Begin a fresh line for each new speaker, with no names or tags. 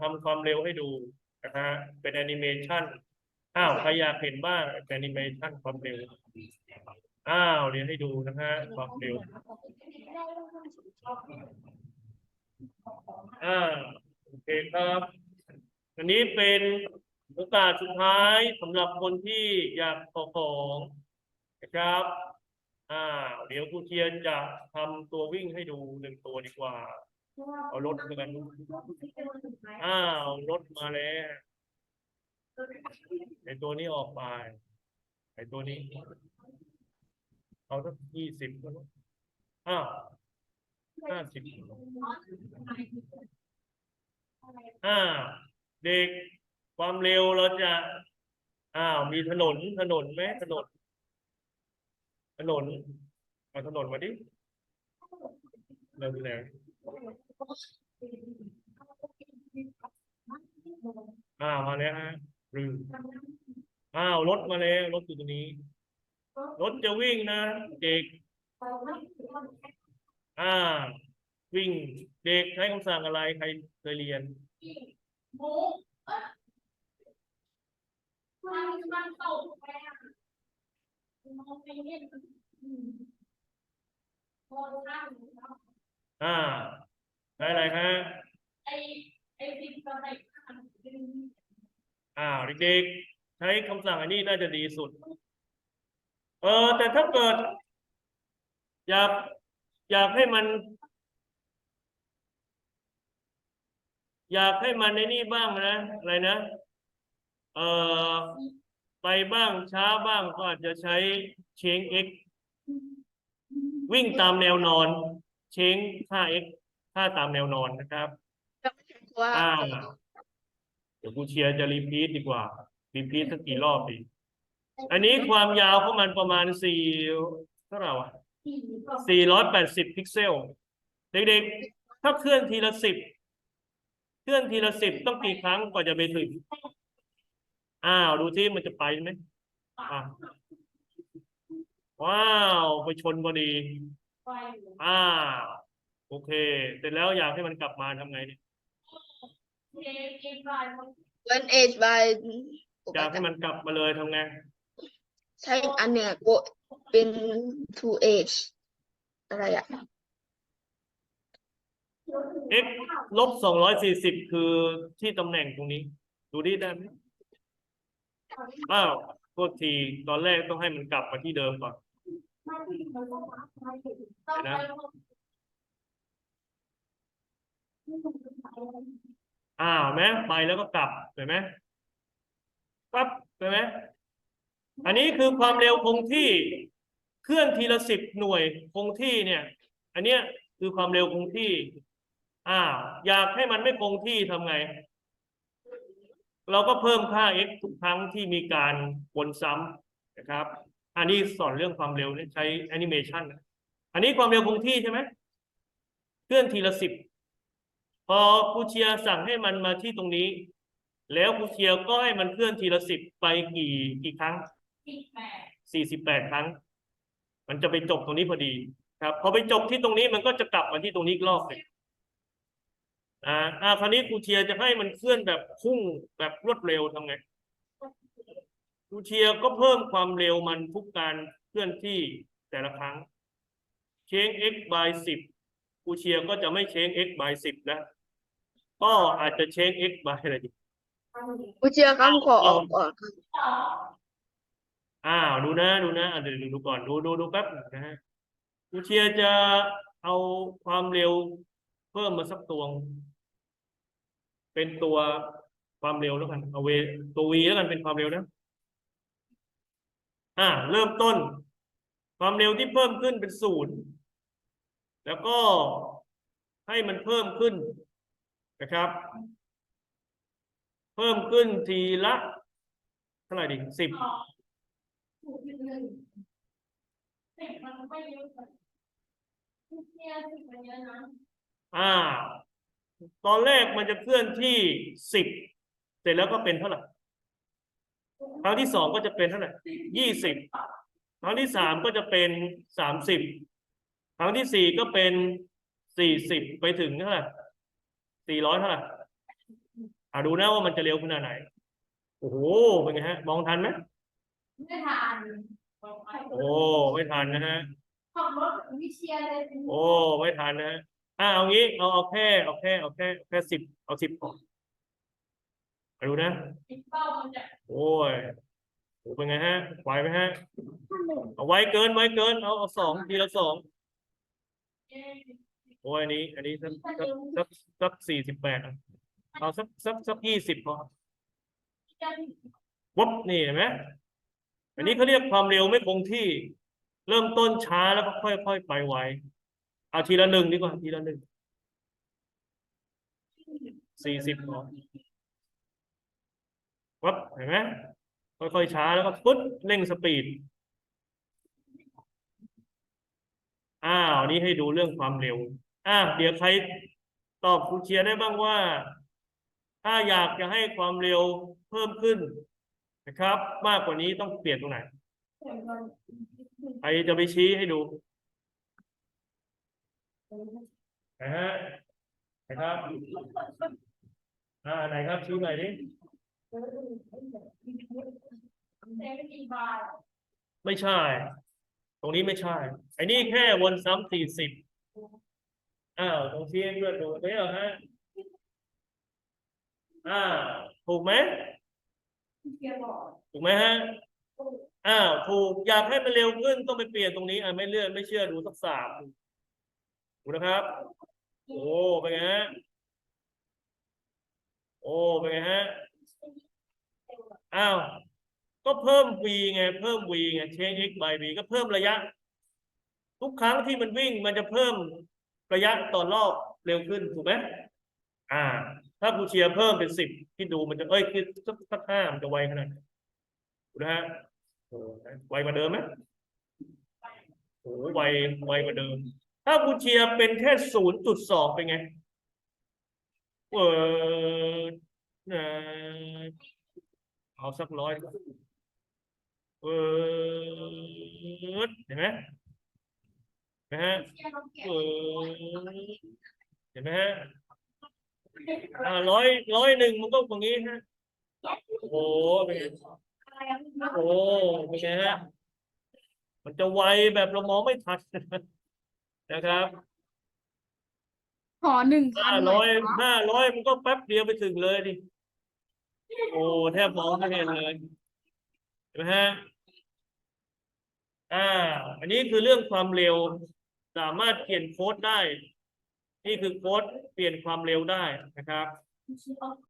ทำความเร็วให้ดูนะฮะเป็นแอนิเมชันอ้าวใครอยากเห็นบ้างแอนิเมชันความเร็วอ้าวเดี๋ยวให้ดูนะฮะความเร็วอ่าโอเคครับ อันนี้เป็นโอกาสสุดท้ายสำหรับคนที่อยากขอของนะครับอ่าเดี๋ยวครูเทียนจะทำตัววิ่งให้ดูหนึ่งตัวดีกว่า เอารถมากันอ้าวรถมาแล้วไอตัวนี้ออกไปไอตัวนี้ เอาสักยี่สิบก็แล้วอ้าวห้าสิบอ่า เด็กความเร็วเราจะ อ้าว มีถนนถนนไหมถนน ถนนเอาถนนมาดิเริ่มแรง อ้าวมาแล้วฮะรืมอ้าวรถมาแล้วรถอยู่ตรงนี้ รถจะวิ่งนะเด็กอ่า วิ่งเด็กใช้คำสั่งอะไรใครเคยเรียน
หมูเอ้ยมัน อะมองไปเห็นอืมโคตรข้างเนาะ
อ่าใช้อะไรฮะ
ไอไอสิกับไอข้างดึง
อ้าวเด็กๆ ใช้คำสั่งอันนี้น่าจะดีสุด เออ แต่ถ้าเกิด อยากอยากให้มัน อยากให้มันในนี่บ้างนะอะไรนะ เออไปบ้างช้าบ้างก็อาจจะใช้เชง x วิ่งตามแนวนอน เชงค่า x ค่าตามแนวนอนนะครับ
ว่า
อ่าเดี๋ยวกูเชียร์จะรีพีทดีกว่า รีพีทสักกี่รอบดี อันนี้ความยาวของมันประมาณสี่เท่าไหร่วะ
สี่กับ
สี่ร้อยแปดสิบพิกเซล เด็กๆ ถ้าเคลื่อนทีละสิบ เคลื่อนทีละสิบต้องกี่ครั้งกว่าจะไปถึง อ้าว ดูที่มันจะไปไหมอะว้าว ไปชนพอดี
ไฟ
อ่า โอเค เสร็จแล้วอยากให้มันกลับมาทำไงเนี่ย
เอเอฟไฟมัน
วันเอชบาย
อยากให้มันกลับมาเลยทำไง
ใช้อันเนี้ยก็เป็น two age อะไรอะ
x ลบสองร้อยสี่สิบคือที่ตำแหน่งตรงนี้ ดูดิได้ไหมอ้าวโทษทีตอนแรกต้องให้มันกลับมาที่เดิมก่อน
ไม่ที่มันต้ องต้องไป
อ้าวไหมไปแล้วก็กลับเห็นไหมปั๊บเห็นไหมอันนี้คือความเร็วคงที่เคลื่อนทีละสิบหน่วยคงที่เนี่ย อันเนี้ยคือความเร็วคงที่อ้าวอยากให้มันไม่คงที่ทำไง เราก็เพิ่มค่า x ทุกครั้งที่มีการวนซ้ำนะครับ อันนี้สอนเรื่องความเร็วนี่ใช้แอนิเมชันนะอันนี้ความเร็วคงที่ใช่ไหมเคลื่อนทีละสิบพอครูเชียสั่งให้มันมาที่ตรงนี้ แล้วครูเชียก็ให้มันเคลื่อนทีละสิบไปกี่กี่ครั้ง
สี่
สิบแปดครั้ง มันจะไปจบตรงนี้พอดี ครับพอไปจบที่ตรงนี้มันก็จะกลับมาที่ตรงนี้อีกรอบหนึ่งอ่าคราวนี้ครูเชียจะให้มันเคลื่อนแบบพุ่งแบบรวดเร็วทำไง ครูเชียร์ก็เพิ่มความเร็วมันทุกการเคลื่อนที่แต่ละครั้ง เชง x by สิบครูเชียร์ก็จะไม่เชง x by สิบนะก็อาจจะเชง x by อะไรดี
กูเจอคำขอออกก่อน
สอง
อ้าวดูนะดูนะอะเดี๋ยวดูดูก่อนดูดูดูแป๊บหนึ่งนะฮะครูเชียร์จะเอาความเร็วเพิ่มมาสักตวง เป็นตัวความเร็วแล้วกันเอาเวตัววีแล้วกันเป็นความเร็วนะ อ่าเริ่มต้น ความเร็วที่เพิ่มขึ้นเป็นศูนย์แล้วก็ให้มันเพิ่มขึ้นนะครับ เพิ่มขึ้นทีละเท่าไหร่ดิสิบ
อ่า
ตอนแรกมันจะเคลื่อนที่สิบเสร็จแล้วก็เป็นเท่าไหร่ ครั้งที่สองก็จะเป็นเท่าไหร่ยี่สิบครั้งที่สามก็จะเป็นสามสิบครั้งที่สี่ก็เป็นสี่สิบไปถึงเท่าไหร่สี่ร้อยเท่าไหร่อ่าดูนะว่ามันจะเร็วขนาดไหน โอ้โห เป็นไงฮะ มองทันไหม
ไม่ทาน
โอ้ ไม่ทันนะฮะ
ขับรถวิเชียรเลย
โอ้ ไม่ทันนะฮะ อ่าเอางี้ เอาเอาแค่ เอาแค่ เอาแค่ แค่สิบ เอาสิบก่อน มาดูนะ
ติดเป้ามันจะ
โอ้ยโอ้เป็นไงฮะ ไหวไหมฮะ เอาไวเกินไวเกิน เอาเอาสองทีละสอง โอ้ยอันนี้ อันนี้สักสักสักสักสี่สิบแปดเอาสักสักสักยี่สิบพอวับนี่เห็นไหมอันนี้เขาเรียกความเร็วไม่คงที่ เริ่มต้นช้าแล้วก็ค่อยๆไปไวเอาทีละหนึ่งดีกว่าทีละหนึ่งสี่สิบพอ วับเห็นไหมค่อยๆช้าแล้วก็ปุ๊บเร่งสปีด อ้าวนี้ให้ดูเรื่องความเร็วอะเดี๋ยวใครตอบครูเชียร์ได้บ้างว่า ถ้าอยากจะให้ความเร็วเพิ่มขึ้นนะครับ มากกว่านี้ต้องเปลี่ยนตรงไหนใครจะไปชี้ให้ดูนะฮะนะครับอ่าไหนครับชี้หน่อยดิ ไม่ใช่ ตรงนี้ไม่ใช่ ไอ้นี่แค่วนซ้ำสี่สิบอ้าวตรงชี้ให้เพื่อนดูไม่เหรอฮะอ่าถูกไหมถูกไหมฮะอ้าวถูกอยากให้มันเร็วขึ้นต้องไปเปลี่ยนตรงนี้อะไม่เลื่อนไม่เชื่อดูสักสามดูนะครับ โอ้เป็นไงฮะโอ้เป็นไงฮะ อ้าวก็เพิ่ม v ไงเพิ่ม v ไง change x by v ก็เพิ่มระยะ ทุกครั้งที่มันวิ่งมันจะเพิ่มระยะต่อรอบเร็วขึ้นถูกไหมอ่า ถ้ากูเชียร์เพิ่มเป็นสิบที่ดูมันจะเอ้ยคือสักสักห้ามันจะไวขนาดไหนนะฮะโอ้ไวกว่าเดิมไหมโอ้ไวไวกว่าเดิม ถ้ากูเชียร์เป็นแค่ศูนย์จุดสองเป็นไงเออ เอาสักร้อยเออเห็นไหมเห็นไหมฮะ
เชียร์เราเก็บ
เออเห็นไหมฮะอ่าร้อยร้อยหนึ่งมันก็ตรงนี้ฮะโอ้โหเป็นไง
อะไรอะ
โอ้เป็นไงฮะมันจะไวแบบเรามองไม่ทันนะครับ
ขอหนึ่งพั
ห้าน
หน่
ร้
อ
อย
ยครับ
ห้าร้อยมันก็แป๊บเดียวไปถึงเลยดิ โอ้แทบมองไม่เห็นเลยเห็นไหมฮะอ่า อันนี้คือเรื่องความเร็ว สามารถเปลี่ยนโค้ดได้ นี่คือโค้ดเปลี่ยนความเร็วได้นะครับ